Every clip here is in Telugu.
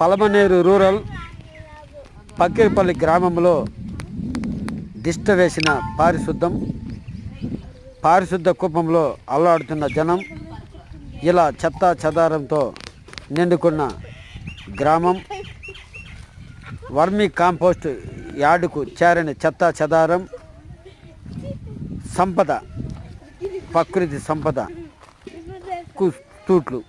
పలమనేరు రూరల్ పక్కిరిపల్లి గ్రామంలో దిష్ట వేసిన పారిశుద్ధం పారిశుద్ధ కుప్పంలో అల్లాడుతున్న జనం ఇలా చెత్త చెదారంతో నిండుకున్న గ్రామం వర్మీ కాంపోస్ట్ యార్డుకు చేరని చెత్త చెదారం సంపద ప్రకృతి సంపద కు తూట్లు.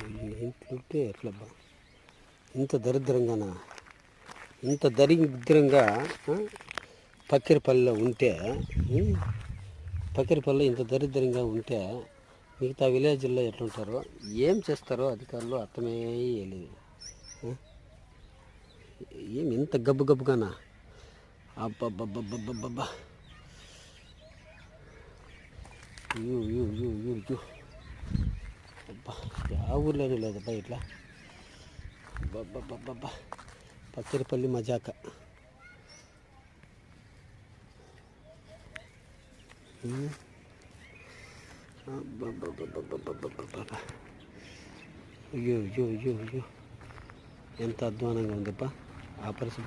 ఏంటంటే ఎట్లబ్బా ఇంత దరిద్రంగానా? ఇంత దరిద్రంగా పక్కిరిపల్లిలో ఉంటే పక్కిరిపల్లి ఇంత దరిద్రంగా ఉంటే మిగతా విలేజ్లో ఎట్లుంటారో ఏం చేస్తారో అధికారులు అర్థమే లేదు ఏం ఇంత గబ్బు గబ్బుగానా? అబ్బబ్బబ్బబ్బబ్బబ్బా యూ యూ యూ యూ యూ ಅಬ್ಬ ಯಾವ ಊರ್ಲಾಗೂ ಇಲ್ಲದಪ್ಪ ಇಟ್ಲ ಬಬ್ಬಬ್ಬಬ್ಬ ಪಕ್ಕಿರಪಲ್ಲಿ ಮಜಾಕ ಅಯ್ಯೋ ಅಯ್ಯೋ ಅಯ್ಯೋ ಅಯ್ಯೋ ಎಂಥ ಅಧ್ವಾನಂಗೆ ಒಂದಪ್ಪ ಆಪರೇಷನ್ ಬರ